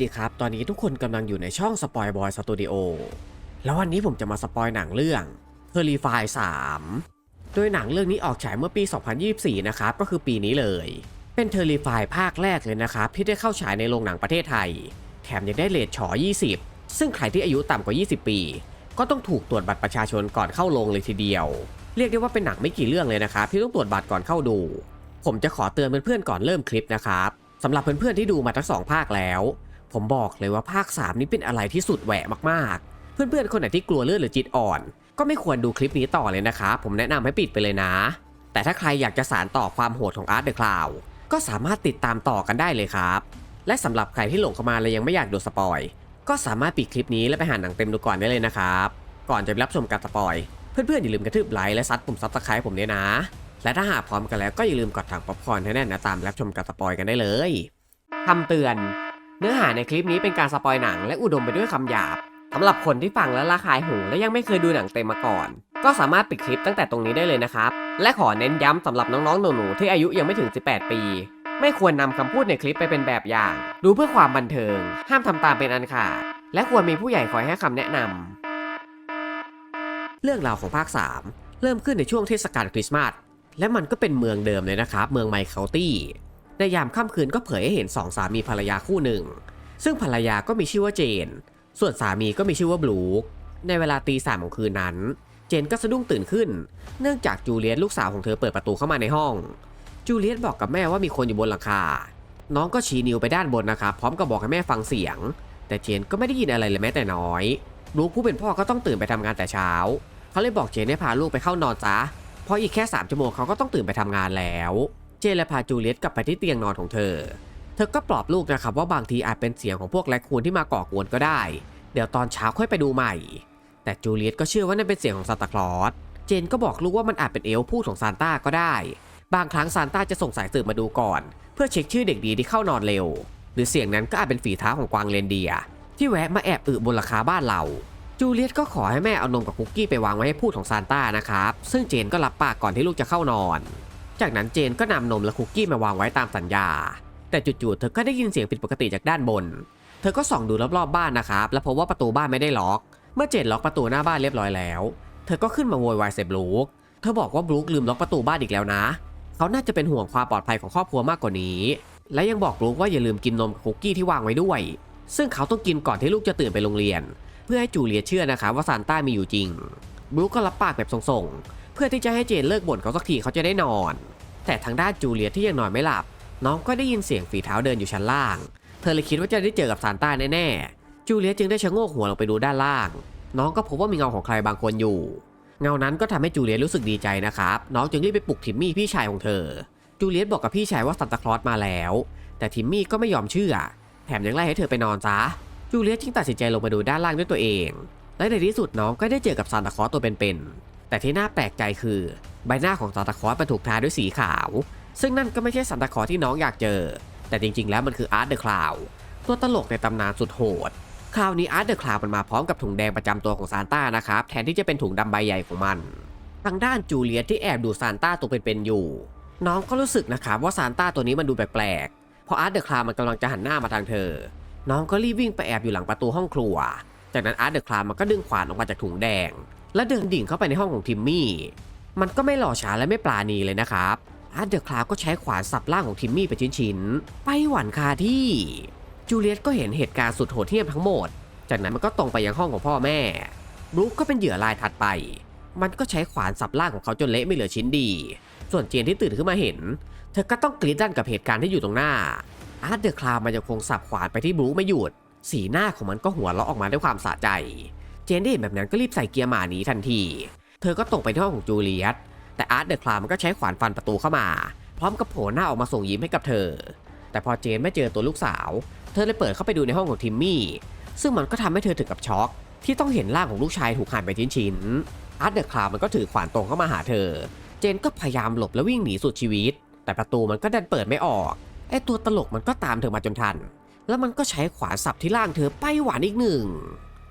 ดีครับ ตอนนี้ทุกคนกำลังอยู่ในช่องสปอยบอยสตูดิโอแล้ววันนี้ผมจะมาสปอยหนังเรื่อง t e r r i f y 3โดยหนังเรื่องนี้ออกฉายเมื่อปี 2024 นะครับ ก็คือปีนี้เลย เป็น t e r r i f y ภาคแรกเลยนะครับ ที่ได้เข้าฉายในโรงหนังประเทศไทย แถมยังได้เลทฉอ 20 ซึ่งใครที่อายุต่ำกว่า 20 ปี ก็ต้องถูกตรวจบัตรประชาชนก่อนเข้าโรงเลยทีเดียว เรียกได้ว่าเป็นหนังไม่กี่เรื่องเลยนะครับที่ต้องตรวจบัตรก่อนเข้าดู ผมจะขอเตือนเพื่อนๆก่อนเริ่มคลิปนะครับสำหรับเพื่อนๆที่ดูมาทั้งสองภาคแล้ว ผมบอกเลยว่าภาค 3 นี้เป็นอะไรที่สุดแหวะมากๆ เพื่อนๆ คนไหนที่กลัวเลือดหรือจิตอ่อน ก็ไม่ควรดูคลิปนี้ต่อเลยนะครับผมแนะนำให้ปิดไปเลยนะ แต่ถ้าใครอยากจะสารต่อความโหดของ Art the Cloud ก็สามารถติดตามต่อกันได้เลยครับ และสำหรับใครที่หลงเข้ามาและยังไม่อยากดูสปอยก็สามารถปิดคลิปนี้และไปหาหนังเต็มดูก่อนได้เลยนะครับ ก่อนจะไปรับชมการสปอยเพื่อนๆอย่าลืมกระทืบไลค์และซัดปุ่มซับสไครต์ผมด้วยนะ และถ้าหากพร้อมกันแล้วก็อย่าลืมกดถังป๊อปคอร์นให้แน่นนะตามรับชมการสปอยกันได้เลยคำเตือน เนื้อหาในคลิปนี้เป็นการสปอยหนังและอุดมไปด้วยคำหยาบสำหรับคนที่ฟังแล้วระคายหูและยังไม่เคยดูหนังเต็มมาก่อน ก็สามารถปิดคลิปตั้งแต่ตรงนี้ได้เลยนะครับ และขอเน้นย้ำสำหรับน้องๆหนูๆที่อายุยังไม่ถึง 18 ปี ไม่ควรนำคำพูดในคลิปไปเป็นแบบอย่าง ดูเพื่อความบันเทิง ห้ามทำตามเป็นอันขาด และควรมีผู้ใหญ่คอยให้คำแนะนำเรื่องราวของภาค 3 เริ่มขึ้นในช่วงเทศกาลคริสต์มาสและมันก็เป็นเมืองเดิมเลยนะครับ เมืองไมเคาน์ตี้ ในยามค่ำคืนก็เผยให้เห็นสองสามีภรรยาคู่หนึ่ง ซึ่งภรรยาก็มีชื่อว่าเจน ส่วนสามีก็มีชื่อว่าบลูคในเวลาตีสามของคืนนั้น เจนก็สะดุ้งตื่นขึ้น เนื่องจากจูเลียตลูกสาวของเธอเปิดประตูเข้ามาในห้อง จูเลียตบอกกับแม่ว่ามีคนอยู่บนหลังคา น้องก็ชี้นิ้วไปด้านบนนะครับพร้อมกับบอกให้แม่ฟังเสียง แต่เจนก็ไม่ได้ยินอะไรเลยแม้แต่น้อยบลูคผู้เป็นพ่อก็ต้องตื่นไปทำงานแต่เช้า เขาเลยบอกเจนให้พาลูกไปเข้านอนซะเพราะอีกแค่3ชั่วโมงเขาก็ต้องตื่นไปทำงานแล้ว จนเลยพาจูเลียตกลับไปที่เตียงนอนของเธอ เธอก็ปลอบลูกนะครับว่าบางทีอาจเป็นเสียงของพวกแรคคูนที่มาก่อกวนก็ได้ เดี๋ยวตอนเช้าค่อยไปดูใหม่ แต่จูเลียตก็เชื่อว่านั่นเป็นเสียงของซานตาคลอส เจนก็บอกลูกว่ามันอาจเป็นเอลพูดของซานต้าก็ได้ บางครั้งซานต้าจะส่งสายสืบมาดูก่อน เพื่อเช็คชื่อเด็กดีที่เข้านอนเร็ว หรือเสียงนั้นก็อาจเป็นฝีเท้าของกวางเรนเดีย ที่แวะมาแอบอึบนหลังคาบ้านเรา จูเลียตก็ขอให้แม่เอานมกับคุกกี้ไปวางไว้ให้พูดของซานต้านะครับ ซึ่งเจนก็รับปากก่อนที่ลูกจะเข้านอน จากนั้นเจนก็นำนมและคุกกี้มาวางไว้ตามสัญญา แต่จู่ๆเธอก็ได้ยินเสียงผิดปกติจากด้านบน เธอก็ส่องดูรอบๆบ้านนะครับ แล้วพบว่าประตูบ้านไม่ได้ล็อก เมื่อเจนล็อกประตูหน้าบ้านเรียบร้อยแล้ว เธอก็ขึ้นมาโวยวายใส่บลูคเธอบอกว่าบลูคลืมล็อกประตูบ้านอีกแล้วนะ เขาน่าจะเป็นห่วงความปลอดภัยของครอบครัวมากกว่านี้ และยังบอกบลูคว่าอย่าลืมกินนมคุกกี้ที่วางไว้ด้วย ซึ่งเขาต้องกินก่อนที่ลูกจะตื่นไปโรงเรียน เพื่อให้จูเลียเชื่อนะครับว่าซานต้ามีอยู่จริงบลูคก็รับปากแบบส่งๆ เพื่อที่จะให้เจนเลิกบ่นเขาสักทีเขาจะได้นอน แต่ทางด้านจูเลียที่ยังนอนไม่หลับ น้องก็ได้ยินเสียงฝีเท้าเดินอยู่ชั้นล่าง เธอเลยคิดว่าจะได้เจอกับซานต้าแน่ๆ จูเลียจึงได้ชะโงกหัวลงไปดูด้านล่าง น้องก็พบว่ามีเงาของใครบางคนอยู่ เงานั้นก็ทำให้จูเลียรู้สึกดีใจนะครับ น้องจึงรีบไปปลุกทิมมี่พี่ชายของเธอ จูเลียบอกกับพี่ชายว่าซานตาคลอสมาแล้ว แต่ทิมมี่ก็ไม่ยอมเชื่อ แถมยังไล่ให้เธอไปนอนซะ จูเลียจึงตัดสินใจลงมาดูด้านล่างด้วยตัวเอง และในที่สุดน้องก็ได้เจอกับซานตาคลอสตัวเป็นๆ แต่ที่น่าแปลกใจคือ ใบหน้าของซานตาคลอสมันถูกทาด้วยสีขาว ซึ่งนั่นก็ไม่ใช่ซานตาคลอสที่น้องอยากเจอ แต่จริงๆ แล้วมันคืออาร์ตเดอะคลาวตัวตลกในตำนานสุดโหด คราวนี้อาร์ตเดอะคลาวมันมาพร้อมกับถุงแดงประจำตัวของซานต้านะครับ แทนที่จะเป็นถุงดำใบใหญ่ของมัน ทางด้านจูเลียตที่แอบดูซานต้าตัวเป็นๆอยู่ น้องก็รู้สึกนะครับว่าซานต้าตัวนี้มันดูแปลกๆเพราะอาร์ตเดอะคลาวมันกำลังจะหันหน้ามาทางเธอ น้องก็รีบวิ่งไปแอบอยู่หลังประตูห้องครัว จากนั้นอาร์ตเดอะคลาวมันก็ดึงขวานออกมาจากถุงแดง และเดินดิ่งเข้าไปในห้องของทิมมี่ มันก็ไม่หล่อช้าและไม่ปราณีเลยนะครับอาร์ตเดอะคลาวก็ใช้ขวานสับร่างของทิมมี่เป็นชิ้นๆ ไปหวันคาที่ จูเลียตก็เห็นเหตุการณ์สุดโหดเหี้ยมทั้งหมด จากนั้นมันก็ตรงไปยังห้องของพ่อแม่บรูคก็เป็นเหยื่อรายถัดไป มันก็ใช้ขวานสับร่างของเขาจนเละไม่เหลือชิ้นดี ส่วนเจนที่ตื่นขึ้นมาเห็น เธอก็ต้องกรีดดันกับเหตุการณ์ที่อยู่ตรงหน้า อาร์ตเดอะคลาวมันยังคงสับขวานไปที่บรูคไม่หยุด สีหน้าของมันก็หัวเราะออกมาด้วยความสะใจ เจนได้เห็นแบบนั้นก็รีบใส่เกียร์หมาหนีทันที เธอก็ตรงไปที่ห้องของจูเลียต แต่อาร์ตเดอะคลาวมันก็ใช้ขวานฟันประตูเข้ามา พร้อมกับโผล่หน้าออกมาส่งยิ้มให้กับเธอ แต่พอเจนไม่เจอตัวลูกสาว เธอเลยเปิดเข้าไปดูในห้องของทิมมี่ ซึ่งมันก็ทำให้เธอถึงกับช็อก ที่ต้องเห็นร่างของลูกชายถูกหั่นไปชิ้นๆอาร์ตเดอะคลาวมันก็ถือขวานตรงเข้ามาหาเธอ เจนก็พยายามหลบและวิ่งหนีสุดชีวิต แต่ประตูมันก็ดันเปิดไม่ออก ไอตัวตลกมันก็ตามเธอมาจนทัน แล้วมันก็ใช้ขวานสับที่ร่างเธอไปหวานอีกหนึ่ง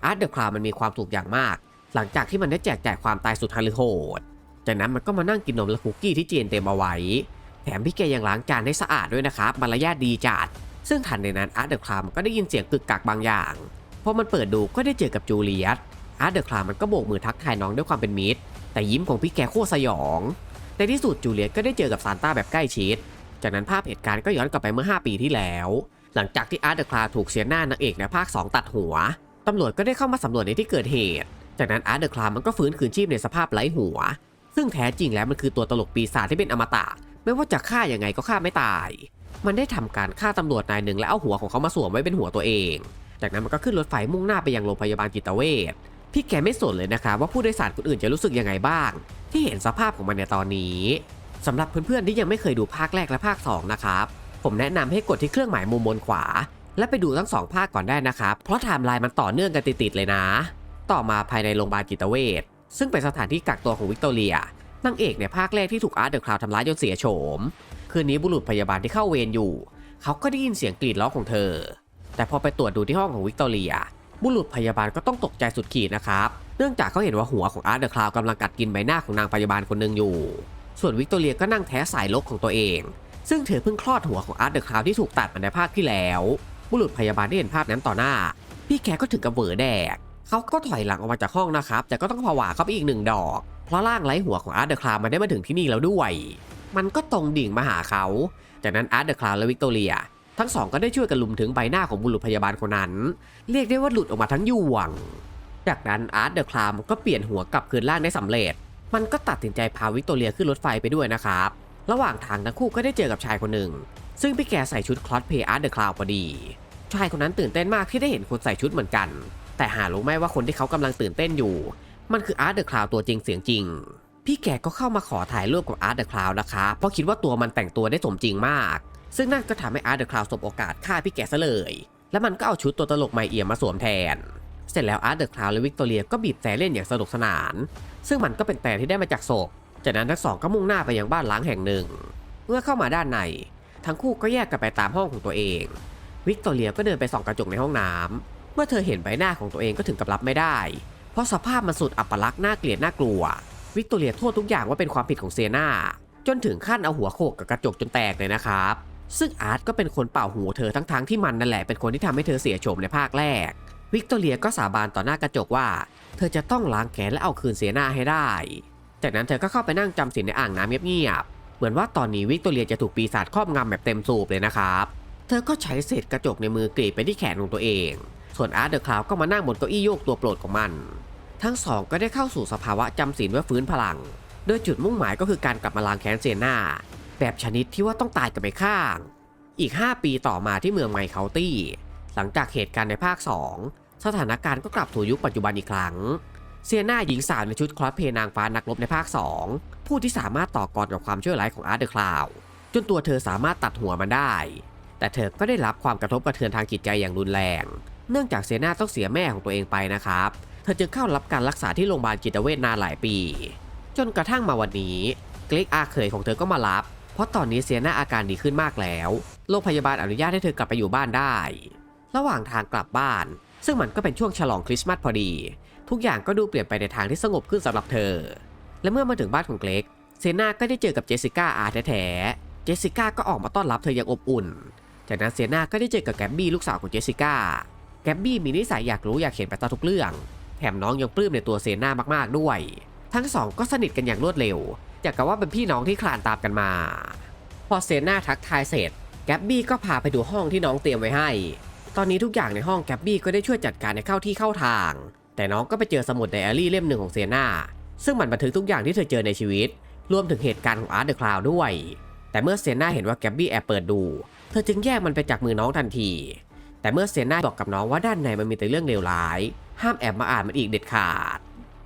อาร์ตเดอะคลาวมันมีความสุขอย่างมาก หลังจากที่มันได้แจกจ่ายความตายสุดฮาลือโหดจากนั้นมันก็มานั่งกินนมและคุกกี้ที่เจนเตรียมเอาไว้ แถมพี่แกยังล้างจานให้สะอาดด้วยนะครับมารยาทดีจัดซึ่งทันในนั้นอาร์ตเดอะคลามก็ได้ยินเสียงกึกกักบางอย่างพอมันเปิดดูก็ได้เจอกับจูเลียตอาร์ตเดอะคลามมันก็โบกมือทักทายน้องด้วยความเป็นมิตร แต่ยิ้มของพี่แกโคตรสยองในที่สุดจูเลียตก็ได้เจอกับซานต้าแบบใกล้ชิด จากนั้นภาพเหตุการณ์ก็ย้อนกลับไปเมื่อ 5 ปีที่แล้ว หลังจากที่อาร์ตเดอะคลามถูกเสียหน้านางเอกในภาค 2 ตัดหัว ตำรวจก็ได้เข้ามาสำรวจในที่เกิดเหตุ จากนั้นอาร์ตเดอะคลามมันก็ฟื้นคืนชีพในสภาพไร้หัว ซึ่งแท้จริงแล้วมันคือตัวตลกปีศาจที่เป็นอมตะ ไม่ว่าจะฆ่ายังไงก็ฆ่าไม่ตาย มันได้ทำการฆ่าตำรวจนายหนึ่งและเอาหัวของเขามาสวมไว้เป็นหัวตัวเอง จากนั้นมันก็ขึ้นรถไฟมุ่งหน้าไปยังโรงพยาบาลจิตเวช พี่แกไม่สนเลยนะครับว่าผู้โดยสารคนอื่นจะรู้สึกยังไงบ้าง ที่เห็นสภาพของมันในตอนนี้สำหรับเพื่อนๆที่ยังไม่เคยดูภาคแรกและภาค2นะครับผมแนะนำให้กดที่เครื่องหมายมุมบนขวา และไปดูทั้งสองภาคก่อนได้นะครับ เพราะไทม์ไลน์มันต่อเนื่องกันติดๆเลยนะ ต่อมาภายในโรงพยาบาลจิตเวชซึ่งเป็นสถานที่กักตัวของวิกตอเรียนางเอกในภาคแรกที่ถูกอาร์ตเดอะคลาวทำร้ายจนเสียโฉม คืนนี้บุรุษพยาบาลที่เข้าเวรอยู่ เขาก็ได้ยินเสียงกรีดร้องของเธอ แต่พอไปตรวจดูที่ห้องของวิกตอเรีย บุรุษพยาบาลก็ต้องตกใจสุดขีดนะครับ เนื่องจากเขาเห็นว่าหัวของอาร์ตเดอะคลาวกำลังกัดกินใบหน้าของนางพยาบาลคนหนึ่งอยู่ ส่วนวิกตอเรียก็นั่งแท้สายลกของตัวเอง ซึ่งเธอเพิ่งคลอดหัวของอาร์ตเดอะคลาวที่ถูกตัดมาในภาคที่แล้ว บุรุษพยาบาลได้เห็นภาพนั้นต่อหน้า พี่แกก็ถึงกับเหวอแดก เขาก็ถอยหลังออกมาจากห้องนะครับ แต่ก็ต้องผวาเข้าไปอีกหนึ่งดอก เพราะร่างไร้หัวของอาร์ตเดอะคลาวมันได้มาถึงที่นี่แล้วด้วย มันก็ตรงดิ่งมาหาเขา จากนั้นอาร์ตเดอะคลาวและวิกตอเรีย ทั้งสองก็ได้ช่วยกันลุมถึงใบหน้าของบุรุษพยาบาลคนนั้น เรียกได้ว่าหลุดออกมาทั้งยวง จากนั้นอาร์ตเดอะคลาวก็เปลี่ยนหัวกลับคืนร่างได้สำเร็จ มันก็ตัดสินใจพาวิกตอเรียขึ้นรถไฟไปด้วยนะครับ ระหว่างทางทั้งคู่ก็ได้เจอกับชายคนหนึ่ง ซึ่งพี่แกใส่ชุดคลอสเพย์อาร์ตเดอะคลาวพอดี ชายคนนั้นตื่นเต้นมากที่ได้เห็นคนใส่ชุดเหมือนกัน แต่หารู้ไหมว่าคนที่เขากำลังตื่นเต้นอยู่ มันคืออาร์ตเดอะคลาวตัวจริงเสียงจริง พี่แกก็เข้ามาขอถ่ายรูปกับอาร์ตเดอะคลาวนะคะ เพราะคิดว่าตัวมันแต่งตัวได้สมจริงมาก ซึ่งนั่นก็ทำให้อาร์ตเดอะคลาวสบโอกาสฆ่าพี่แกซะเลย แล้วมันก็เอาชุดตัวตลกไมเอียมมาสวมแทน เสร็จแล้วอาร์ตเดอะคลาวและวิกตอเรียก็บีบแต่เล่นอย่างสนุกสนาน ซึ่งมันก็เป็นแต่ที่ได้มาจากศพจากนั้นทั้งสองก็มุ่งหน้าไปยังบ้านล้างแห่งหนึ่ง เมื่อเข้ามาด้านใน ทั้งคู่ก็แยกกันไปตามห้องของตัวเอง วิกตอเรียก็เดินไปส่องกระจกในห้องน้ำเมื่อเธอเห็นใบหน้าของตัวเองก็ถึงกับรับไม่ได้ เพราะสภาพมันสุดอัปลักษณ์น่าเกลียดน่ากลัว วิกตอเรียโทษทุกอย่างว่าเป็นความผิดของเซียนาจนถึงขั้นเอาหัวโขกกับกระจกจนแตกเลยนะครับ ซึ่งอาร์ตก็เป็นคนเป่าหูเธอทั้งๆที่มันนั่นแหละเป็นคนที่ทำให้เธอเสียโฉมในภาคแรก วิกตอเรียก็สาบานต่อหน้ากระจกว่า เธอจะต้องล้างแค้นและเอาคืนเซียนาให้ได้ จากนั้นเธอก็เข้าไปนั่งจำศีลในอ่างน้ำเงียบ มือนว่าตอนนี้วิกตอเรียจะถูกปีศาจครอบงำแบบเต็มสูบเลยนะครับ เธอก็ใช้เศษกระจกในมือกรีดไปที่แขนของตัวเอง ส่วนอาร์ตเดอะคลาวก็มานั่งบนเก้าอี้โยกตัวโปรดของมัน ทั้งสองก็ได้เข้าสู่สภาวะจำศีลเพื่อฟื้นพลัง โดยจุดมุ่งหมายก็คือการกลับมาล้างแค้นเซียนาแบบชนิดที่ว่าต้องตายกันไปข้าง อีก 5 ปีต่อมาที่เมืองไมเคาตี้ หลังจากเหตุการณ์ในภาค 2 สถานการณ์ก็กลับสู่ยุคปัจจุบันอีกครั้ง เซียนาหญิงสาวในชุดคลอสเพย์นางฟ้านักรบในภาค 2 ผู้ที่สามารถต่อกรกับความชั่วร้ายของอาร์เดอะคลาวจนตัวเธอสามารถตัดหัวมันได้ แต่เธอก็ได้รับความกระทบกระเทือนทางจิตใจอย่างรุนแรง เนื่องจากเซียนาต้องเสียแม่ของตัวเองไปนะครับ เธอจึงเข้ารับการรักษาที่โรงพยาบาลจิตเวชนานหลายปี จนกระทั่งมาวันนี้เกรกอาเคยของเธอก็มารับ เพราะตอนนี้เซียนาอาการดีขึ้นมากแล้ว โรงพยาบาลอนุญาตให้เธอกลับไปอยู่บ้านได้ ระหว่างทางกลับบ้าน ซึ่งมันก็เป็นช่วงฉลองคริสต์มาสพอดี ทุกอย่างก็ดูเปลี่ยนไปในทางที่สงบขึ้นสำหรับเธอ และเมื่อมาถึงบ้านของเกรกเซนาก็ได้เจอกับเจสสิก้าอาแท้ๆเจสสิก้าก็ออกมาต้อนรับเธออย่างอบอุ่น จากนั้นเซนาก็ได้เจอกับแกบบี้ลูกสาวของเจสสิก้า แกบบี้มีนิสัยอยากรู้อยากเห็นไปตามทุกเรื่อง แถมน้องยังปลื้มในตัวเซนามากๆด้วย ทั้งสองก็สนิทกันอย่างรวดเร็วจากกับว่าเป็นพี่น้องที่คลานตามกันมา พอเซนาทักทายเสร็จ แกบบี้ก็พาไปดูห้องที่น้องเตรียมไว้ให้ ตอนนี้ทุกอย่างในห้องแกบบี้ก็ได้ช่วยจัดการให้เข้าที่เข้าทาง แต่น้องก็ไปเจอสมุดไดอารี่เล่มหนึ่งของเซนาซึ่งมันบันทึกทุกอย่างที่เธอเจอในชีวิต รวมถึงเหตุการณ์ของอาร์ตเดอะคลาวด้วย แต่เมื่อเซนาเห็นว่าแกบบี้แอบเปิดดู เธอจึงแยกมันไปจากมือน้องทันที แต่เมื่อเซนาบอกกับน้องว่าด้านในมันมีแต่เรื่องเลวร้าย ห้ามแอบมาอ่านมันอีกเด็ดขาด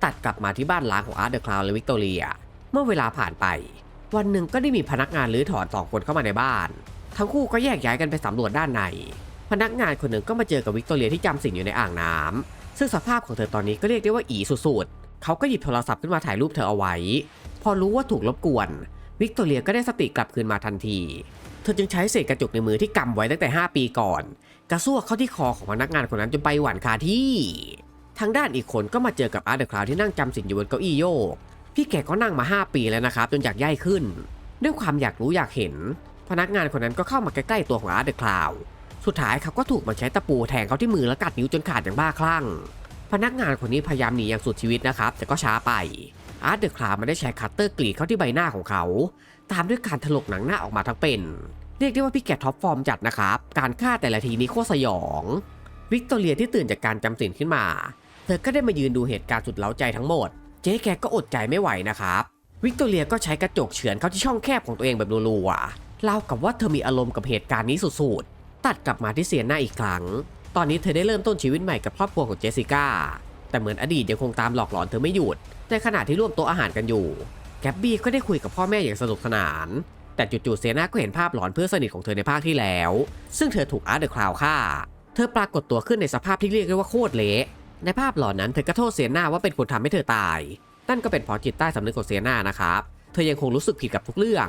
ตัดกลับมาที่บ้านล้างของอาร์ตเดอะคลาวและวิกตอเรีย เมื่อเวลาผ่านไป วันหนึ่งก็ได้มีพนักงานรื้อถอนสองคนเข้ามาในบ้าน ทั้งคู่ก็แยกย้ายกันไปสำรวจด้านใน พนักงานคนหนึ่งก็มาเจอกับวิกตอเรียที่จำสินอยู่ในอ่างน้ำ ซึ่งสภาพของเธอตอนนี้ก็เรียกได้ว่าอีสุดๆเขาก็หยิบโทรศัพท์ขึ้นมาถ่ายรูปเธอเอาไว้ พอรู้ว่าถูกรบกวน วิกตอเรียก็ได้สติกลับคืนมาทันที เธอจึงใช้เศษกระจกในมือที่กำไว้ตั้งแต่ 5 ปีก่อน กระซวกเข้าที่คอของพนักงานคนนั้นจนไปหวั่นคาที่ ทางด้านอีกคนก็มาเจอกับอาร์เดอะคลาวที่นั่งจำสินอยู่บนเก้าอี้โยก พี่แกก็นั่งมา 5 ปีแล้วนะครับจนอยากย่ายขึ้น ด้วยความอยากรู้อยากเห็น พนักงานคนนั้นก็เข้ามาใกล้ๆตัวของอาร์เดอะคลาว สุดท้ายเขาก็ถูกมันใช้ตะปูแทงเขาที่มือและกัดนิ้วจนขาดอย่างบ้าคลั่ง พนักงานคนนี้พยายามหนีอย่างสุดชีวิตนะครับ แต่ก็ช้าไป อาร์ตเดอะคลาวมันได้ใช้คัตเตอร์กรีดเข้าที่ใบหน้าของเขา ตามด้วยการถลกหนังหน้าออกมาทั้งเป็น เรียกได้ว่าพี่แกท็อปฟอร์มจัดนะครับ การฆ่าแต่ละทีนี้โคตรสยอง วิกตอเรียที่ตื่นจากการจำสินขึ้นมา เธอก็ได้มายืนดูเหตุการณ์สุดเล้าใจทั้งหมด เจ๊แกก็อดใจไม่ไหวนะครับ วิกตอเรียก็ใช้กระจกเฉือนเข้าที่ช่องแคบของตัวเองแบบรัวๆเล่ากับว่าเธอมีอารมณ์กับเหตุการณ์นี้สุดๆ ตัดกลับมาที่เซียนหน้าอีกครั้ง ตอนนี้เธอได้เริ่มต้นชีวิตใหม่กับครอบครัวของเจสสิก้า แต่เหมือนอดีตยังคงตามหลอกหลอนเธอไม่หยุด ในขณะที่ร่วมโต๊ะอาหารกันอยู่ แกบบี้ก็ได้คุยกับพ่อแม่อย่างสนุกสนาน แต่จู่ๆเซียนาก็เห็นภาพหลอนเพื่อนสนิทของเธอในภาคที่แล้ว ซึ่งเธอถูกอาร์ตเดอะคลาวฆ่า เธอปรากฏตัวขึ้นในสภาพที่เรียกได้ว่าโคตรเละในภาพหลอนนั้นเธอก็โทษเซียนาว่าเป็นคนทำให้เธอตาย นั่นก็เป็นเพราะจิตใต้สำนึกของเซียนานะครับ เธอยังคงรู้สึกผิดกับทุกเรื่อง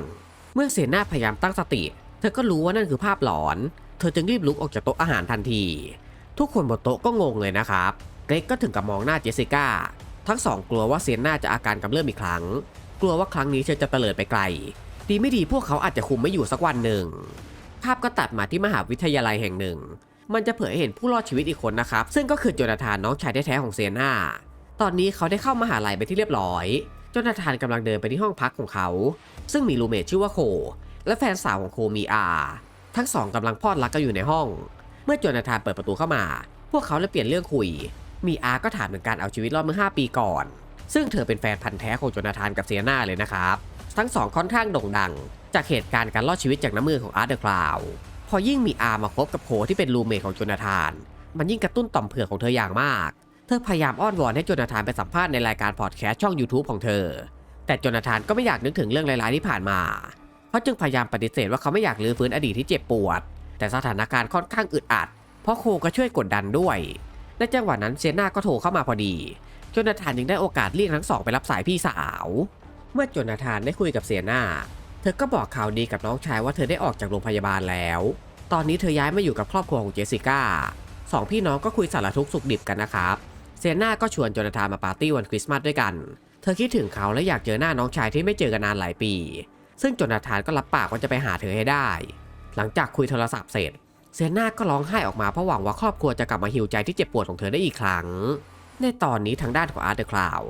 เมื่อเซียนาพยายามตั้งสติ เธอก็รู้ว่านั่นคือภาพหลอน เธอจึงรีบลุกออกจากโต๊ะอาหารทันที ทุกคนบนโต๊ะก็งงเลยนะครับ เกรกก็ถึงกับมองหน้าเจสสิก้า ทั้งสองกลัวว่าเซียนาจะอาการกำเริบอีกครั้ง กลัวว่าครั้งนี้เธอจะเตลิดไปไกล ดีไม่ดีพวกเขาอาจจะคุมไม่อยู่สักวันหนึ่ง ภาพก็ตัดมาที่มหาวิทยาลัยแห่งหนึ่ง มันจะเผยให้เห็นผู้รอดชีวิตอีกคนนะครับ ซึ่งก็คือโจนาธานน้องชายแท้ๆของเซียนาตอนนี้เขาได้เข้ามหาลัยไปที่เรียบร้อย โจนาธานกำลังเดินไปที่ห้องพักของเขา ซึ่งมีรูเมทชื่อว่าโค และแฟนสาวของโคมีอา ทั้งสองกำลังพอดรักกันอยู่ในห้อง เมื่อโจนาธานเปิดประตูเข้ามา พวกเขาเลยเปลี่ยนเรื่องคุย มีอาก็ถามถึงการเอาชีวิตรอดเมื่อ 5 ปีก่อน ซึ่งเธอเป็นแฟนพันธ์แท้ของโจนาธานกับเซียนาเลยนะครับ ทั้งสองค่อนข้างโด่งดัง จากเหตุการณ์การรอดชีวิตจากน้ำมือของอาร์เดอะคลาวพอยิ่งมีอามาคบกับโคที่เป็นรูเมทของโจนาธาน มันยิ่งกระตุ้นต่อมเผือกของเธออย่างมาก เธอพยายามอ้อนวอนให้โจนาธานไปสัมภาษณ์ในรายการพอดแคสต์ช่อง YouTube ของเธอ แต่โจนาธานก็ไม่อยากนึกถึงเรื่องร้ายๆที่ผ่านมา เขาจึงพยายามปฏิเสธว่าเขาไม่อยากลื้อฟื้นอดีตที่เจ็บปวด แต่สถานการณ์ค่อนข้างอึดอัด เพราะโคก็ช่วยกดดันด้วย ในจังหวะนั้นเซนาก็โทรเข้ามาพอดีโจนาธานยังได้โอกาสเรียกทั้งสองไปรับสายพี่สาว เมื่อโจนาธานได้คุยกับเซนาเธอก็บอกข่าวดีกับน้องชายว่าเธอได้ออกจากโรงพยาบาลแล้ว ตอนนี้เธอย้ายมาอยู่กับครอบครัวของเจสสิก้าสองพี่น้องก็คุยสารทุกสุขดิบกันนะครับ เซนาก็ชวนโจนาธานมาปาร์ตี้วันคริสต์มาสด้วยกัน เธอคิดถึงเขาและอยากเจอหน้าน้องชายที่ไม่เจอกันนานหลายปี ซึ่งจนาธานก็รับปากว่าจะไปหาเธอให้ได้ หลังจากคุยโทรศัพท์เสร็จ เซนาก็ร้องไห้ออกมาเพราะหวังว่าครอบครัวจะกลับมาหิวใจที่เจ็บปวดของเธอได้อีกครั้ง ในตอนนี้ทางด้านของอาร์ตเดอะคลาว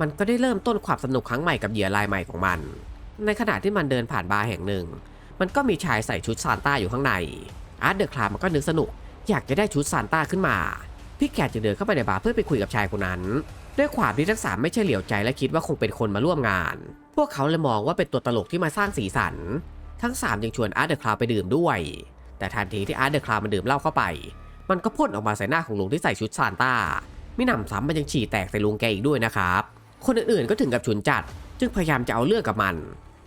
มันก็ได้เริ่มต้นความสนุกครั้งใหม่กับเหยื่อรายใหม่ของมัน ในขณะที่มันเดินผ่านบาร์แห่งหนึ่ง มันก็มีชายใส่ชุดซานต้าอยู่ข้างใน อาร์ตเดอะคลาวมันก็นึกสนุก อยากจะได้ชุดซานต้าขึ้นมา พี่แกจะเดินเข้าไปในบาร์เพื่อไปคุยกับชายคนนั้น ด้วยความที่ทั้งสามไม่ใช่เหลียวใจและคิดว่าคงเป็นคนมาร่วมงาน พวกเขาเลยมองว่าเป็นตัวตลกที่มาสร้างสีสัน ทั้งสามยังชวนอาร์ตเดอะคลาวไปดื่มด้วย แต่ทันทีที่อาร์ตเดอะคลาวมันดื่มเหล้าเข้าไป มันก็พ่นออกมาใส่หน้าของลุงที่ใส่ชุดซานต้าไม่นำซ้ำมันยังฉี่แตกใส่ลุงแกอีกด้วยนะครับคนอื่นๆก็ถึงกับฉุนจัด จึงพยายามจะเอาเรื่องกับมัน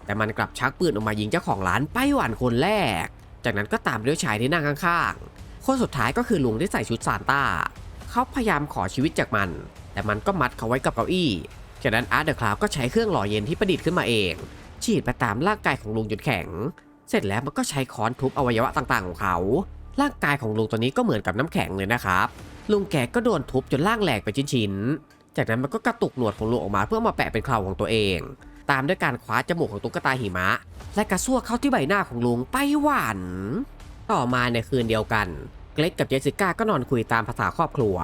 แต่มันกลับชักปืนออกมายิงเจ้าของร้านไปหวานคนแรก จากนั้นก็ตามด้วยชายที่นั่งข้างๆ คนสุดท้ายก็คือลุงที่ใส่ชุดซานต้า เขาพยายามขอชีวิตจากมัน แต่มันก็มัดเขาไว้กับเก้าอี้ จากนั้นอาร์ตเดอะคลาวก็ใช้เครื่องหล่อเย็นที่ประดิษฐ์ขึ้นมาเอง ฉีดไปตามร่างกายของลุงจนแข็ง เสร็จแล้วมันก็ใช้ค้อนทุบอวัยวะต่างๆของเขา ร่างกายของลุงตัวนี้ก็เหมือนกับน้ำแข็งเลยนะครับ ลุงแกก็โดนทุบจนร่างแหลกไปชิ้นๆ จากนั้นมันก็กระตุกหนวดของลุงออกมาเพื่อมาแปะเป็นเคราของตัวเอง ตามด้วยการคว้าจมูกของตุ๊กตาหิมะ และกระซวกเข้าที่ใบหน้าของลุงไปหวานต่อมาในคืนเดียวกัน เกรกกับเจสิก้าก็นอนคุยตามภาษาครอบครัว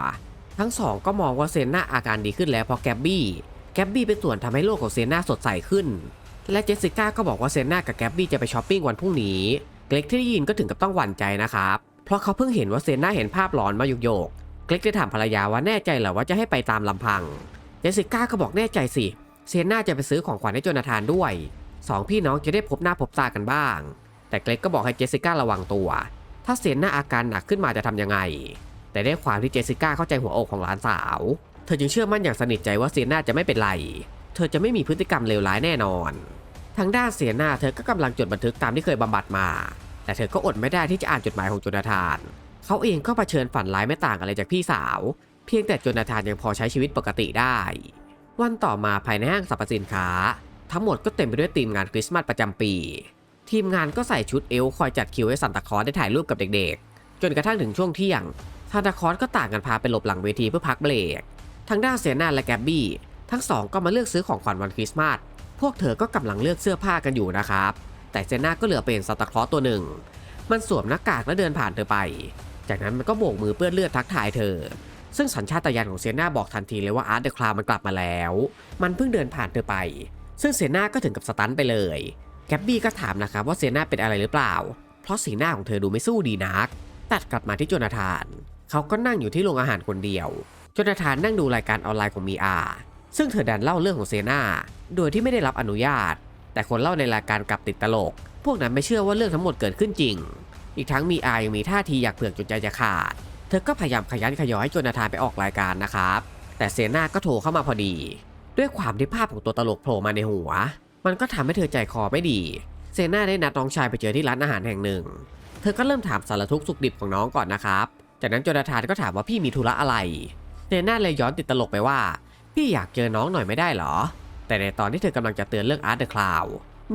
ทั้งสองก็มองว่าเซนนาอาการดีขึ้นแล้วเพราะแกบบี้ แกบบี้เป็นส่วนทำให้โลกของเซนนาสดใสขึ้น และเจสสิก้าก็บอกว่าเซนนากับแกบบี้จะไปช้อปปิ้งวันพรุ่งนี้ เกรกที่ได้ยินก็ถึงกับต้องหวั่นใจนะครับ เพราะเขาเพิ่งเห็นว่าเซนนาเห็นภาพหลอนมาโยกๆเกรกได้ถามภรรยาว่าแน่ใจเหรอว่าจะให้ไปตามลำพัง เจสสิก้าก็บอกแน่ใจสิ เซนนาจะไปซื้อของขวัญให้โจนาธานด้วยสองพี่น้องจะได้พบหน้าพบตากันบ้าง แต่เกรกก็บอกให้เจสสิก้าระวังตัว ถ้าเซนนาอาการหนักขึ้นมาจะทำยังไง แต่ได้ความที่เจสสิก้าเข้าใจหัวอกของหลานสาว เธอจึงเชื่อมั่นอย่างสนิทใจว่าเซนนาจะไม่เป็นไร เธอจะไม่มีพฤติกรรมเลวร้ายแน่นอน ทางด้านเสียนาเธอก็กำลังจดบันทึกตามที่เคยบำบัดมา แต่เธอก็อดไม่ได้ที่จะอ่านจดหมายของโจนาธาน เขาเองก็เผชิญฝันร้ายไม่ต่างอะไรจากพี่สาว เพียงแต่โจนาธานยังพอใช้ชีวิตปกติได้ วันต่อมาภายในห้างสรรพสินค้า ทั้งหมดก็เต็มไปด้วยทีมงานคริสต์มาสประจำปี ทีมงานก็ใส่ชุดเอลคอยจัดคิวให้ซันตาคลอสได้ถ่ายรูปกับเด็กๆ จนกระทั่งถึงช่วงเที่ยงซันตาคลอสก็ต่างกันพาไปหลบหลังเวทีเพื่อพักเบรก ทางด้านเซนาและแกบบี้ ทั้งสองก็มาเลือกซื้อของขวัญวันคริสต์มาส พวกเธอก็กำลังเลือกเสื้อผ้ากันอยู่นะครับ แต่เซนาก็เหลือเป็นซันตาคลอสตัวหนึ่ง มันสวมหน้ากากและเดินผ่านเธอไป จากนั้นมันก็โบกมือเปื้อนเลือดทักทายเธอ ซึ่งสัญชาตญาณของเซน่าบอกทันทีเลยว่าอาร์ตเดอะคลาวมันกลับมาแล้ว มันเพิ่งเดินผ่านเธอไป ซึ่งเซน่าก็ถึงกับสตันไปเลย แกบบี้ก็ถามนะครับว่าเซน่าเป็นอะไรหรือเปล่า เพราะสีหน้าของเธอดูไม่สู้ดีนัก ตัดกลับมาที่โจนาธาน เขาก็นั่งอยู่ที่โรงอาหารคนเดียว จนาธานนั่งดูรายการออนไลน์ของมีอาซึ่งเธอดันเล่าเรื่องของเซนาโดยที่ไม่ได้รับอนุญาต แต่คนเล่าในรายการกลับติดตลก พวกนั้นไม่เชื่อว่าเรื่องทั้งหมดเกิดขึ้นจริง อีกทั้งมีอายังมีท่าทีอยากเผือกจนใจจะขาด เธอก็พยายามขยันขยอให้จนาธานไปออกรายการนะครับ แต่เซนาก็โทรเข้ามาพอดี ด้วยความที่ภาพของตัวตลกโผล่มาในหัว มันก็ทำให้เธอใจคอไม่ดี เซนาได้นัดน้องชายไปเจอที่ร้านอาหารแห่งหนึ่ง เธอก็เริ่มถามสารทุกข์สุขดิบของน้องก่อนนะครับ จากนั้นจนาธานก็ถามว่าพี่มีธุระอะไร เซนาเลยย้อนติดตลกไปว่า พี่อยากเจอน้องหน่อยไม่ได้เหรอ แต่ในตอนที่เธอกำลังจะเตือนเรื่องอาร์ตเดอะคลาว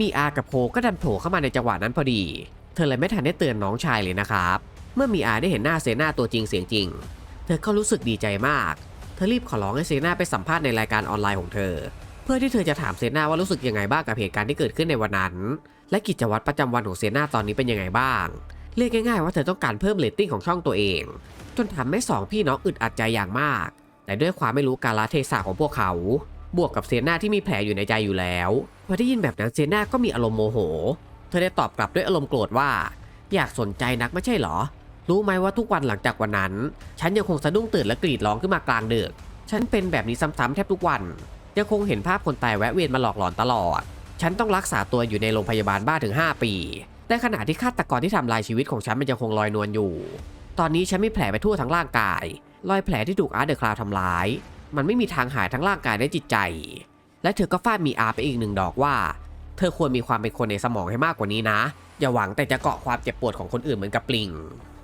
มีอากับโพก็ดันโผล่เข้ามาในจังหวะนั้นพอดี เธอเลยไม่ทันได้เตือนน้องชายเลยนะครับ เมื่อมีอาได้เห็นหน้าเซนาตัวจริงเสียงจริง เธอก็รู้สึกดีใจมาก เธอรีบขอร้องให้เซนาไปสัมภาษณ์ในรายการออนไลน์ของเธอ เพื่อที่เธอจะถามเซนาว่ารู้สึกยังไงบ้างกับเหตุการณ์ที่เกิดขึ้นในวันนั้น และกิจวัตรประจำวันของเซนาตอนนี้เป็นยังไงบ้าง เรียกง่ายๆว่าเธอต้องการเพิ่มเรตติ้งของช่องตัวเอง จนทำให้สองพี่น้องอึดอัดใจอย่างมาก แต่ด้วยความไม่รู้กาลเทศะของพวกเขา บวกกับเซน่าที่มีแผลอยู่ในใจอยู่แล้วพอได้ยินแบบนั้นเซน่าก็มีอารมณ์โมโห เธอได้ตอบกลับด้วยอารมณ์โกรธว่า อยากสนใจนักไม่ใช่เหรอ รู้ไหมว่าทุกวันหลังจากวันนั้น ฉันยังคงสะดุ้งตื่นและกรีดร้องขึ้นมากลางดึกฉันเป็นแบบนี้ซ้ำๆแทบทุกวันยังคงเห็นภาพคนตายแวะเวียนมาหลอกหลอนตลอด ฉันต้องรักษาตัวอยู่ในโรงพยาบาลบ้าถึง 5 ปี ในขณะที่ฆาตกรที่ทำลายชีวิตของฉันมันยังคงลอยนวลอยู่ ตอนนี้ฉันมีแผลไปทั่วทั้งร่างกาย รอยแผลที่ถูกอาร์ตเดอะคลาวทำร้าย มันไม่มีทางหายทั้งร่างกายและจิตใจ และเธอก็ฟาดมีอาไปอีกหนึ่งดอกว่า เธอควรมีความเป็นคนในสมองให้มากกว่านี้นะ อย่าหวังแต่จะเกาะความเจ็บปวดของคนอื่นเหมือนกับปลิง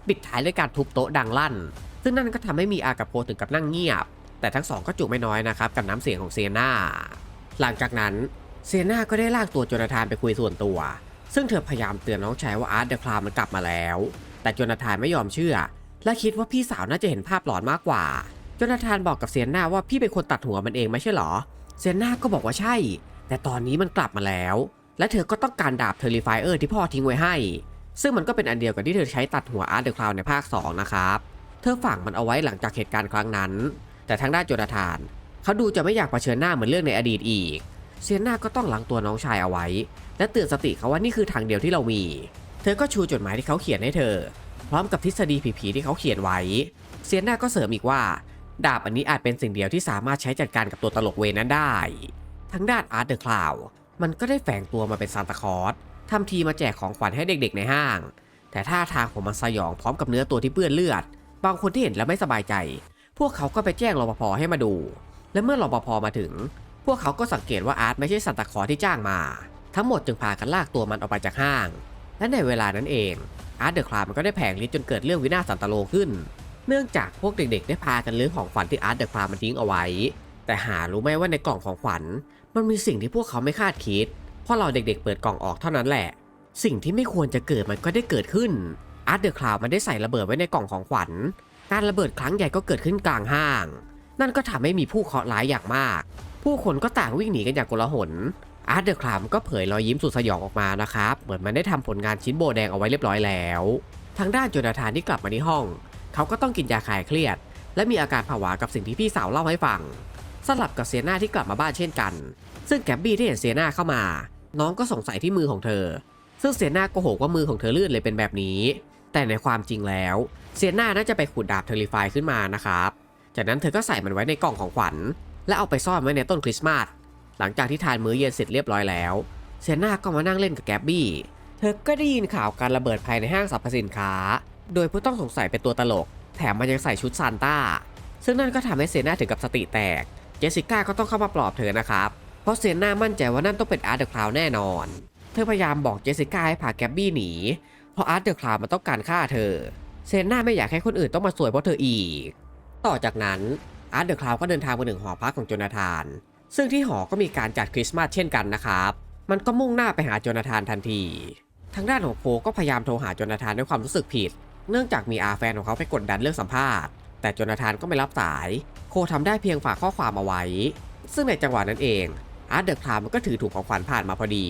ปิดท้ายด้วยการทุบโต๊ะดังลั่น ซึ่งนั่นก็ทำให้มีอากับโพถึงกับนั่งเงียบ แต่ทั้งสองก็จุไม่น้อยนะครับกับน้ำเสียงของเซนาหลังจากนั้นเซนาก็ได้ลากตัวโจนาธานไปคุยส่วนตัว ซึ่งเธอพยายามเตือนน้องชายว่าอาร์ตเดอะคลาวมันกลับมาแล้ว แต่โจนาธานไม่ยอมเชื่อ และคิดว่าพี่สาวน่าจะเห็นภาพหลอนมากกว่า โจนาธานบอกกับเซียนนาว่าพี่เป็นคนตัดหัวมันเองไม่ใช่เหรอ เซียนนาก็บอกว่าใช่ แต่ตอนนี้มันกลับมาแล้ว และเธอก็ต้องการดาบเทอริฟายเออร์ที่พ่อทิ้งไว้ให้ ซึ่งมันก็เป็นอันเดียวกับที่เธอใช้ตัดหัวอาร์ตเดอะคลาวในภาค 2 นะครับ เธอฝังมันเอาไว้หลังจากเหตุการณ์ครั้งนั้น แต่ทางด้านโจนาธานเขาดูจะไม่อยากเผชิญหน้าเหมือนเรื่องในอดีตอีก เซียนนาก็ต้องหลังตัวน้องชายเอาไว้ และเตือนสติเขาว่านี่คือทางเดียวที่เรามี เธอก็ชูจดหมายที่เขาเขียนให้เธอ พร้อมกับทฤษฎีผีๆที่เขาเขียนไว้ เซียนนาก็เสริมอีกว่า ดาบอันนี้อาจเป็นสิ่งเดียวที่สามารถใช้จัดการกับตัวตลกเวนั้นได้ ทั้งด้านอาร์ตเดอะคลาวมันก็ได้แฝงตัวมาเป็นซานตาคอสทำทีมาแจกของขวัญให้เด็กๆในห้าง แต่ท่าทางของมันสยองพร้อมกับเนื้อตัวที่เปื้อนเลือด บางคนที่เห็นแล้วไม่สบายใจ พวกเขาก็ไปแจ้งรปภให้มาดู และเมื่อรปภมาถึง พวกเขาก็สังเกตว่าอาร์ตไม่ใช่ซานตาคอสที่จ้างมา ทั้งหมดจึงพากันลากตัวมันออกไปจากห้าง และในเวลานั้นเองอาร์ตเดอะคลาวมันก็ได้แผงฤทธิ์จนเกิดเรื่องวินาศสันตโลขึ้น เนื่องจากพวกเด็กๆ ได้พากันลื้อของขวัญที่อาร์ตเดอะคลาวมันทิ้งเอาไว้ แต่หารู้ไหมว่าในกล่องของขวัญ มันมีสิ่งที่พวกเขาไม่คาดคิดเพราะเราเด็กๆ เปิดกล่องออกเท่านั้นแหละ สิ่งที่ไม่ควรจะเกิดมันก็ได้เกิดขึ้นอาร์ตเดอะคลาวมันได้ใส่ระเบิดไว้ในกล่องของขวัญ การระเบิดครั้งใหญ่ก็เกิดขึ้นกลางห้าง นั่นก็ทำให้มีผู้เคราะห์ร้ายอย่างมาก ผู้คนก็ต่างวิ่งหนีกันอย่างโกลาหล อาร์ตเดอะคลามก็เผยรอยยิ้มสุดสยองออกมานะครับ เหมือนมันได้ทำผลงานชิ้นโบแดงเอาไว้เรียบร้อยแล้ว ทางด้านโจนาธานที่กลับมาที่ห้อง เขาก็ต้องกินยาคลายเครียด และมีอาการผวากับสิ่งที่พี่สาวเล่าให้ฟัง สลับกับเซียนาที่กลับมาบ้านเช่นกัน ซึ่งแกบบี้ที่เห็นเซียนาเข้ามา น้องก็สงสัยที่มือของเธอ ซึ่งเซียนาโหกว่ามือของเธอลื่นเลยเป็นแบบนี้ แต่ในความจริงแล้วเซียนาน่าจะไปขุดดาบเทอริฟายขึ้นมานะครับ จากนั้นเธอก็ใส่มันไว้ในกล่องของขวัญ และเอาไปซ่อนไว้ในต้นคริสต์มาส หลังจากที่ทานมื้อเย็นเสร็จเรียบร้อยแล้วเซียนาก็มานั่งเล่นกับแกบบี้ เธอก็ได้ยินข่าวการระเบิดภายในห้างสรรพสินค้า โดยผู้ต้องสงสัยเป็นตัวตลก แถมมันยังใส่ชุดซานต้า ซึ่งนั่นก็ทำให้เซน่าถึงกับสติแตก เจสสิก้าก็ต้องเข้ามาปลอบเธอนะครับ เพราะเซน่ามั่นใจว่านั่นต้องเป็นอาร์ตเดอะคลาวแน่นอน เธอพยายามบอกเจสสิก้าให้พาแกบบี้หนี เพราะอาร์ตเดอะคลาวมันต้องการฆ่าเธอ เซน่าไม่อยากให้คนอื่นต้องมาสวยเพราะเธออีก ต่อจากนั้นอาร์ตเดอะคลาวก็เดินทางไปถึงหอพักของโจนาธาน ซึ่งที่หอก็มีการจัดคริสต์มาสเช่นกันนะครับ มันก็มุ่งหน้าไปหาโจนาธานทันที ทางด้านของโคก็พยายามโทรหาโจนาธานด้วยความรู้สึกผิด เนื่องจากมีอาแฟนของเขาไปกดดันเรื่องสัมภาษณ์ แต่โจนาธานก็ไม่รับสาย โคทำได้เพียงฝากข้อความเอาไว้ ซึ่งในจังหวะนั้นเองอาร์ตเดอะคลามันก็ถือถุงของขวัญผ่านมาพอดี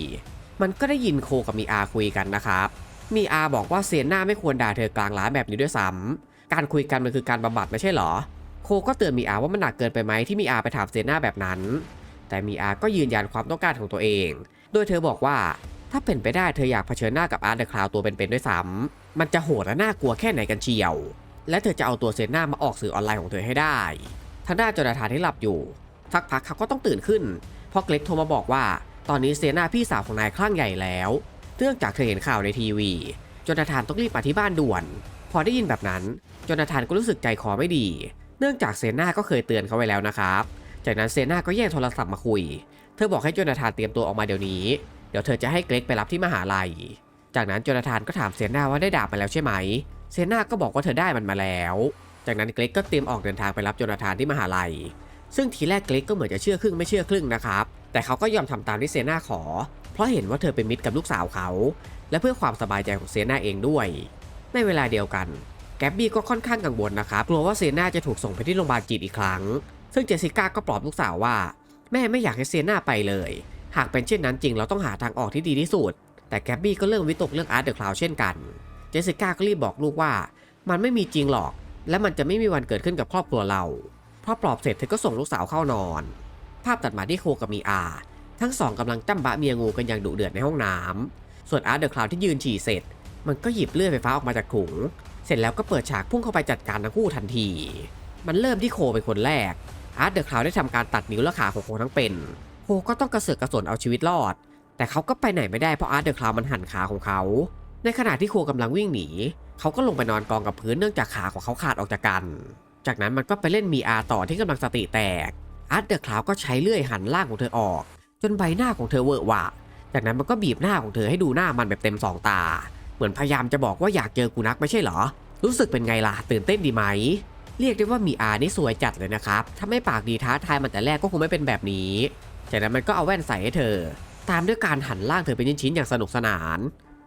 มันก็ได้ยินโคกับมีอาคุยกันนะครับ มีอาบอกว่าเซียนหน้าไม่ควรด่าเธอกลางร้านแบบนี้ด้วยซ้ำการคุยกันมันคือการบำบัดไม่ใช่หรอ โคก็เตือนมีอาว่ามันหนักเกินไปไหมที่มีอาไปถามเซนาแบบนั้น แต่มีอาก็ยืนยันความต้องการของตัวเอง โดยเธอบอกว่าถ้าเป็นไปได้เธออยากเผชิญหน้ากับอาร์ตเดอะคลาวตัวเป็นๆด้วยซ้ำมันจะโหดและน่ากลัวแค่ไหนกันเชียว และเธอจะเอาตัวเซนามาออกสื่อออนไลน์ของเธอให้ได้ทางด้านจนาธานที่หลับอยู่ สักพักเขาก็ต้องตื่นขึ้น เพราะเกล็กโทรมาบอกว่า ตอนนี้เซนาพี่สาวของนายคลั่งใหญ่แล้ว เนื่องจากเธอเห็นข่าวในทีวีจนาธานต้องรีบมาที่บ้านด่วน พอได้ยินแบบนั้นจนาธานก็รู้สึกใจคอไม่ดี เนื่องจากเซนาก็เคยเตือนเขาไว้แล้วนะครับ จากนั้นเซนาก็แย่งโทรศัพท์มาคุย เธอบอกให้โจนาธานเตรียมตัวออกมาเดี๋ยวนี้ เดี๋ยวเธอจะให้เกรกไปรับที่มหาลัย จากนั้นโจนาธานก็ถามเซนาว่าได้ดาบมาแล้วใช่ไหม เซนาก็บอกว่าเธอได้มันมาแล้ว จากนั้นเกรกก็เตรียมออกเดินทางไปรับโจนาธานที่มหาลัย ซึ่งทีแรกเกรกก็เหมือนจะเชื่อครึ่งไม่เชื่อครึ่งนะครับ แต่เขาก็ยอมทำตามที่เซนาขอ เพราะเห็นว่าเธอเป็นมิตรกับลูกสาวเขา และเพื่อความสบายใจของเซนาเองด้วย ในเวลาเดียวกัน แกบบี้ก็ค่อนข้างกังวลนะครับกลัวว่าเซนาจะถูกส่งไปที่โรงพยาบาลจิตอีกครั้ง ซึ่งเจสสิก้าก็ปลอบลูกสาวว่า แม่ไม่อยากให้เซนาไปเลย หากเป็นเช่นนั้นจริงเราต้องหาทางออกที่ดีที่สุด แต่แกบบี้ก็เริ่มวิตกเรื่องอาร์ตเดอะคลาวเช่นกัน เจสสิก้าก็รีบบอกลูกว่า มันไม่มีจริงหรอก และมันจะไม่มีวันเกิดขึ้นกับครอบครัวเราพอปลอบเสร็จเธอก็ส่งลูกสาวเข้านอน ภาพตัดมาที่โคกับมีอา ทั้งสองกำลังจ้ำบะเมียงูกันอย่างดุเดือดในห้องน้ำส่วนอาร์ตเดอะคลาวที่ยืนฉี่เสร็จ มันก็หยิบเลื่อยไฟฟ้าออกมาจากถุง เสร็จแล้วก็เปิดฉากพุ่งเข้าไปจัดการทั้งคู่ทันที มันเริ่มที่โคเป็นคนแรก อาร์ตเดอะคลาวได้ทำการตัดนิ้วและขาของโคทั้งเป็น โคก็ต้องกระเสือกกระสนเอาชีวิตรอด แต่เขาก็ไปไหนไม่ได้เพราะอาร์ตเดอะคลาวมันหั่นขาของเขา ในขณะที่โคกำลังวิ่งหนี เขาก็ลงไปนอนกองกับพื้นเนื่องจากขาของเขาขาดออกจากกัน จากนั้นมันก็ไปเล่นมีอาต่อที่กำลังสติแตก อาร์ตเดอะคลาวก็ใช้เลื่อยหั่นร่างของเธอออก จนใบหน้าของเธอเวอะหวะ จากนั้นมันก็บีบหน้าของเธอให้ดูหน้ามันแบบเต็มสองตา เหมือนพยายามจะบอกว่าอยากเจอกูนักไม่ใช่เหรอ รู้สึกเป็นไงล่ะ ตื่นเต้นดีไหม เรียกได้ว่ามีอานี่สวยจัดเลยนะครับ ถ้าไม่ปากดีท้าทายมันแต่แรกก็คงไม่เป็นแบบนี้ จากนั้นมันก็เอาแว่นใส่ให้เธอ ตามด้วยการหันร่างเธอเป็นชิ้นๆอย่างสนุกสนาน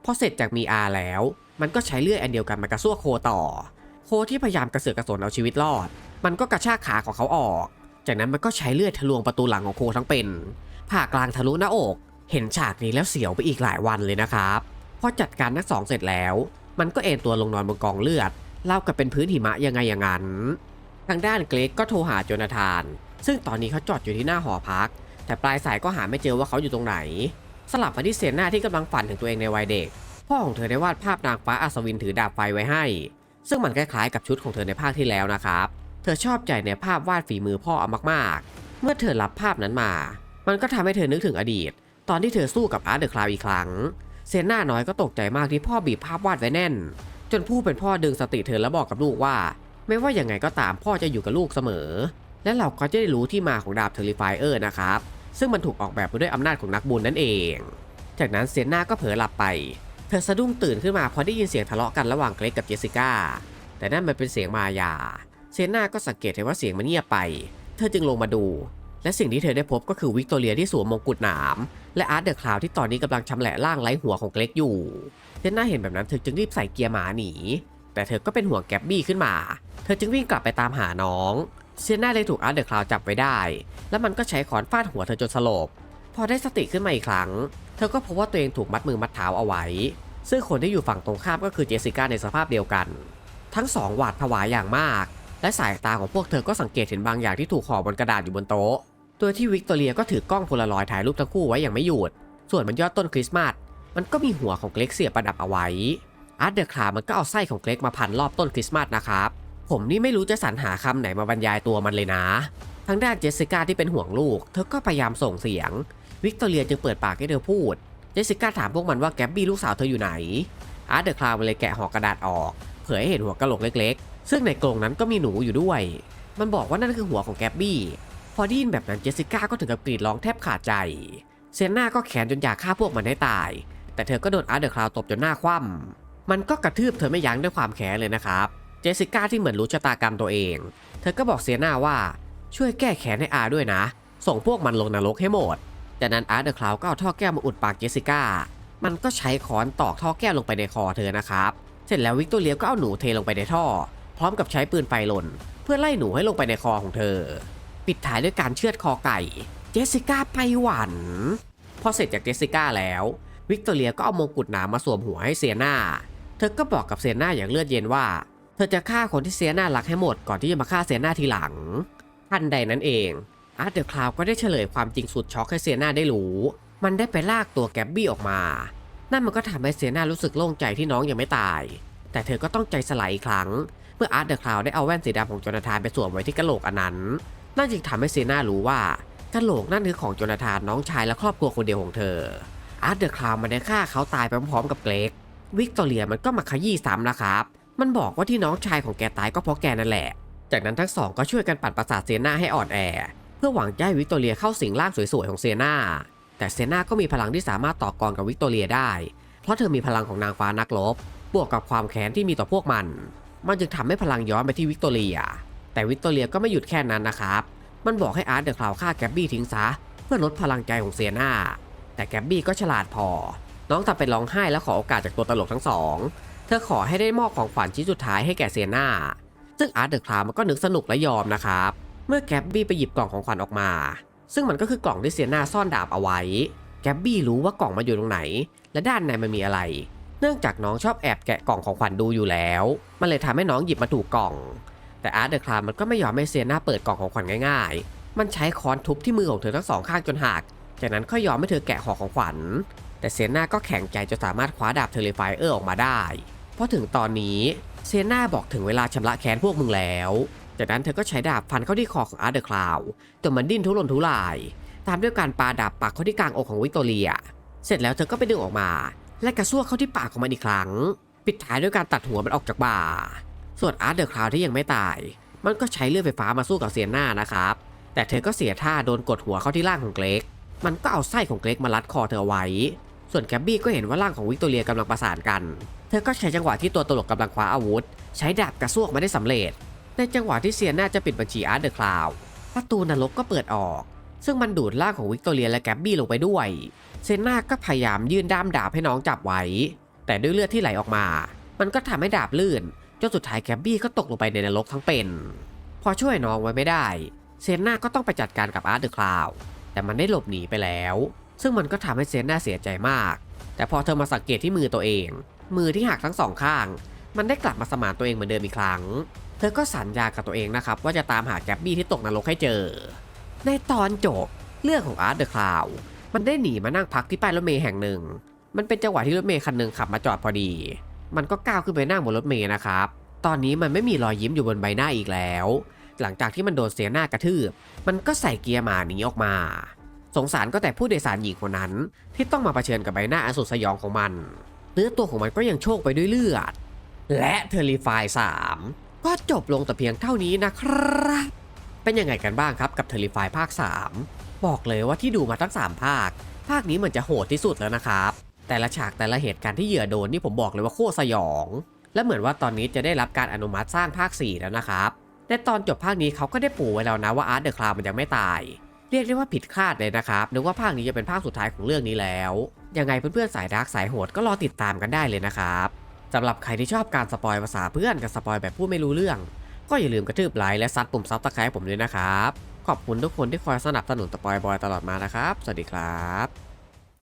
พอเสร็จจากมีอาแล้ว มันก็ใช้เลื่อยอันเดียวกันมากระซวกโคต่อ โคที่พยายามกระเสือกกระสนเอาชีวิตรอด มันก็กระชากขาของเขาออก จากนั้นมันก็ใช้เลือดทะลวงประตูหลังของโคทั้งเป็นผ่ากลางทะลุหน้าอก เห็นฉากนี้แล้วเสียวไปอีกหลายวันเลยนะครับ พอจัดการทั้งสองเสร็จแล้ว มันก็เอนตัวลงนอนบนกองเลือดเล่ากับเป็นพื้นหิมะยังไงอย่างนั้น ทางด้านเกรกก็โทรหาโจนาธาน ซึ่งตอนนี้เขาจอดอยู่ที่หน้าหอพัก แต่ปลายสายก็หาไม่เจอว่าเขาอยู่ตรงไหน สลับมาที่เซนนาที่กำลังฝันถึงตัวเองในวัยเด็ก พ่อของเธอได้วาดภาพนางฟ้าอัศวินถือดาบไฟไว้ให้ ซึ่งมันคล้ายๆกับชุดของเธอในภาคที่แล้วนะครับ เธอชอบใจในภาพวาดฝีมือพ่ออามากๆ เมื่อเธอรับภาพนั้นมา มันก็ทำให้เธอนึกถึงอดีต ตอนที่เธอสู้กับอาร์ตเดอะคลาวอีกครั้ง เซนนาน้อยก็ตกใจมากที่พ่อบีบภาพวาดไว้แน่น จนผู้เป็นพ่อดึงสติเธอแล้วบอกกับลูกว่า ไม่ว่าอยังไงก็ตามพ่อจะอยู่กับลูกเสมอ และเราก็จะได้รู้ที่มาของดาบเทอริฟายเออร์นะครับ ซึ่งมันถูกออกแบบมาด้วยอำนาจของนักบุญนั่นเอง จากนั้นเซนนาก็เผลอหลับไป เธอสะดุ้งตื่นขึ้นมาพอได้ยินเสียงทะเลาะกันระหว่างเกรกกับเจสสิก้า แต่นั่นมันเป็นเสียงมายา เซนนาก็สังเกตเห็นว่าเสียงมันเงียบไป เธอจึงลงมาดู และสิ่งที่เธอได้พบก็คือวิกตอเรียที่สวมมงกุฎหนาม และอาร์ตเดอะคลาวที่ตอนนี้กำลังชำแหละร่างไร้หัวของเกรกอยู่เซนนาเห็นแบบนั้นเธอจึงรีบใส่เกียร์หมาหนี แต่เธอก็เป็นห่วงแกบบี้ขึ้นมา เธอจึงวิ่งกลับไปตามหาน้องเซนนาเลยถูกอาร์ตเดอะคลาวจับไว้ได้ แล้วมันก็ใช้ขอนฟาดหัวเธอจนสลบ พอได้สติขึ้นมาอีกครั้ง เธอก็พบว่าตัวเองถูกมัดมือมัดเท้าเอาไว้ ซึ่งคนที่อยู่ฝั่งตรงข้ามก็คือเจสสิก้าในสภาพเดียวกัน ทั้งสองหวาดผวาอย่างมาก และสายตาของพวกเธอก็สังเกตเห็นบางอย่างที่ถูกห่อบนกระดาษอยู่บนโต๊ะ โดยที่วิกตอเรียก็ถือกล้องโพลารอยถ่ายรูปทั้งคู่ไว้อย่างไม่หยุด ส่วนบนยอดต้นคริสต์มาส มันก็มีหัวของเกรกเสียบประดับเอาไว้ อาร์ตเดอะคลามันก็เอาไส้ของเกรกมาพันรอบต้นคริสต์มาสนะครับ ผมนี่ไม่รู้จะสรรหาคำไหนมาบรรยายตัวมันเลยนะ ทางด้านเจสสิก้าที่เป็นห่วงลูก เธอก็พยายามส่งเสียง วิกตอเรียจึงเปิดปากให้เธอพูด เจสสิก้าถามพวกมันว่าแกบบี้ลูกสาวเธออยู่ไหน อาร์ตเดอะคลาวเลยแกะห่อกระดาษออก เผยให้เห็นหัวกะโหลกเล็ก ๆ ซึ่งในกรงนั้นก็มีหนูอยู่ด้วย มันบอกว่านั่นคือหัวของแกบบี้ อได้ยินแบบนั้นเจสสิก้าก็ถึงกับกรีดร้องแทบขาดใจ เซนนาก็แขนจนอยากฆ่าพวกมันให้ตาย แต่เธอก็โดนอาร์เดอะคลาวตบจนหน้าคว่ำมันก็กระทืบเธอไม่ยั้งด้วยความแค้นเลยนะครับ เจสสิก้าที่เหมือนรู้ชะตากรรมตัวเอง เธอก็บอกเซียนาว่าช่วยแก้แค้นให้อาด้วยนะ ส่งพวกมันลงนรกให้หมด จากนั้นอาร์เดอะคลาวก็เอาท่อแก้วมาอุดปากเจสสิก้า มันก็ใช้ค้อนตอกท่อแก้วลงไปในคอเธอนะครับ เสร็จแล้ววิกตอเรียก็เอาหนูเทลงไปในท่อ พร้อมกับใช้ปืนไฟลน เพื่อไล่หนูให้ลงไปในคอของเธอ ปิดท้ายด้วยการเชือดคอไก่ เจสสิก้าไปหวันพอเสร็จจากเจสสิก้าแล้ว วิกตอเรียก็เอามงกุฎหนามมาสวมหัวให้เซียนาเธอก็บอกกับเซียนาอย่างเลือดเย็นว่า เธอจะฆ่าคนที่เซียนารักให้หมดก่อนที่จะมาฆ่าเซียนาทีหลังทันใดนั้นเองอาร์ตเดอะคลาวก็ได้เฉลยความจริงสุดช็อกให้เซียนาได้รู้ มันได้ไปลากตัวแกบบี้ออกมา นั่นมันก็ทำให้เซียนารู้สึกโล่งใจที่น้องยังไม่ตาย แต่เธอก็ต้องใจสลายอีกครั้ง เมื่ออาร์ตเดอะคลาวได้เอาแว่นสีดำของโจนาธานไปสวมไว้ที่กระโหลกอันนั้น นั่นจึงทำให้เซนารู้ว่ากะโหลกนั่นคือของโจนาธานน้องชายและครอบครัวคนเดียวของเธอ อาร์ตเดอะคลาวมันได้ฆ่าเขาตายไปพร้อมๆกับเกรกวิกตอเรียมันก็มาขยี้ซ้ำนะครับ มันบอกว่าที่น้องชายของแกตายก็เพราะแกนั่นแหละ จากนั้นทั้งสองก็ช่วยกันปั่นประสาทเซนาให้อ่อนแอ เพื่อหวังจะให้วิกตอเรียเข้าสิงร่างสวยๆของเซนาแต่เซนาก็มีพลังที่สามารถต่อกรกับวิกตอเรียได้ เพราะเธอมีพลังของนางฟ้านักรบบวกกับความแค้นที่มีต่อพวกมัน มันจึงทำให้พลังย้อนไปที่วิกตอเรีย แต่วิกตอเรียก็ไม่หยุดแค่นั้นนะครับ มันบอกให้อาร์ตเดอะคลาวฆ่าแกบบี้ทิ้งซะ เพื่อลดพลังใจของเซียนาแต่แกบบี้ก็ฉลาดพอ น้องทำเป็นร้องไห้และขอโอกาสจากตัวตลกทั้งสอง เธอขอให้ได้มอบของขวัญชิ้นสุดท้ายให้แก่เซียนาซึ่งอาร์ตเดอะคลาวมันก็นึกสนุกและยอมนะครับ เมื่อแกบบี้ไปหยิบกล่องของขวัญออกมา ซึ่งมันก็คือกล่องที่เซียนาซ่อนดาบเอาไว้ แกบบี้รู้ว่ากล่องมาอยู่ตรงไหน และด้านในมันมีอะไร เนื่องจากน้องชอบแอบแกะกล่องของขวัญดูอยู่แล้ว มันเลยทำให้น้องหยิบมาถูกกล่อง แต่อาร์ตเดอะคลาวมันก็ไม่ยอมให้เซียนาเปิดกล่องของขวัญง่ายๆ มันใช้ค้อนทุบที่มือของเธอทั้งสองข้างจนหัก จากนั้นก็ยอมให้เธอแกะห่อของขวัญ แต่เซียนาก็แข็งใจจนสามารถคว้าดาบเทเลไฟเออร์ออกมาได้ เพราะถึงตอนนี้เซียนาบอกถึงเวลาชำระแค้นพวกมึงแล้ว จากนั้นเธอก็ใช้ดาบฟันเข้าที่คอของอาร์ตเดอะคลาวจนมันดิ้นทุรนทุราย ตามด้วยการปาดาบปักเข้าที่กลางอกของวิกตอเรีย เสร็จแล้วเธอก็ไปดึงออกมา และกระซวกเข้าที่ปากของมันอีกครั้ง ปิดท้ายด้วยการตัดหัวมันออกจากบ่า ส่วนอาร์ตเดอะคลาวที่ยังไม่ตาย มันก็ใช้เลื่อยไฟฟ้ามาสู้กับเซียนานะครับ แต่เธอก็เสียท่าโดนกดหัวเข้าที่ร่างของเกรก มันก็เอาไส้ของเกรกมารัดคอเธอไว้ ส่วนแกบบี้ก็เห็นว่าร่างของวิกตอเรียกำลังประสานกัน เธอก็ใช้จังหวะที่ตัวตลกกำลังคว้าอาวุธ ใช้ดาบกระซวกมาได้สำเร็จ ในจังหวะที่เซียนาจะปิดบัญชีอาร์ตเดอะคลาวประตูนรกก็เปิดออก ซึ่งมันดูดร่างของวิกตอเรียและแกบบี้ลงไปด้วย เซน่าก็พยายามยื่นด้ามดาบให้น้องจับไว้ แต่ด้วยเลือดที่ไหลออกมา มันก็ทำให้ดาบลื่น จนสุดท้ายแกบบี้ก็ตกลงไปในนรกทั้งเป็น พอช่วยน้องไว้ไม่ได้ เซน่าก็ต้องไปจัดการกับอาร์ตเดอะคลาวแต่มันได้หลบหนีไปแล้ว ซึ่งมันก็ทำให้เซน่าเสียใจมาก แต่พอเธอมาสังเกตที่มือตัวเอง มือที่หักทั้งสองข้าง มันได้กลับมาสมานตัวเองเหมือนเดิมอีกครั้ง เธอก็สัญญากับตัวเองนะครับว่าจะตามหาแกบบี้ที่ตกนรกให้เจอ ในตอนจบเรื่องของอาร์ตเดอะคลาวมันได้หนีมานั่งพักที่ป้ายรถเมย์แห่งหนึ่ง มันเป็นจังหวะที่รถเมย์คันหนึ่งขับมาจอดพอดี มันก็ก้าวขึ้นไปนั่งบนรถเมย์นะครับ ตอนนี้มันไม่มีรอยยิ้มอยู่บนใบหน้าอีกแล้ว หลังจากที่มันโดนเสียหน้ากระทืบ มันก็ใส่เกียร์หมาหนีออกมา สงสารก็แต่ผู้โดยสารหญิงคนนั้น ที่ต้องมาเผชิญกับใบหน้าอันสุดสยองของมัน เนื้อตัวของมันก็ยังโชคไปด้วยเลือด และเทอรีฟาย3ก็จบลงแต่เพียงเท่านี้นะครับ เป็นยังไงกันบ้างครับกับเทอรีฟายภาค 3 บอกเลยว่าที่ดูมาทั้ง 3 ภาค ภาคนี้มือนจะโหดที่สุดแล้วนะครับ แต่ละฉากแต่ละเหตุการณ์ที่เหยื่อโดนนี่ผมบอกเลยว่าโคตรสยอง และเหมือนว่าตอนนี้จะได้รับการอนุมัติสร้างภาค 4 แล้วนะครับในตอนจบภาคนี้เขาก็ได้ปูไว้แล้วนะว่าอาร์ตเดอะคลาวมันยังไม่ตาย เรียกได้ว่าผิดคาดเลยนะครับนึกว่าภาคนี้จะเป็นภาคสุดท้ายของเรื่องนี้แล้ว ยังไงเพื่อนๆสายดาร์กสายโหดก็รอติดตามกันได้เลยนะครับสำหรับใครที่ชอบการสปอยภาษาเพื่อนกับสปอยแบบพูดไม่รู้เรื่อง ก็อย่าลืมกระทืบไลค์และซัดปุ่มซับสไครป์ผมด้วยนะครับ ขอบคุณทุกคนที่คอยสนับสนุนสปอยบอยตลอดมานะครับ สวัสดีครับ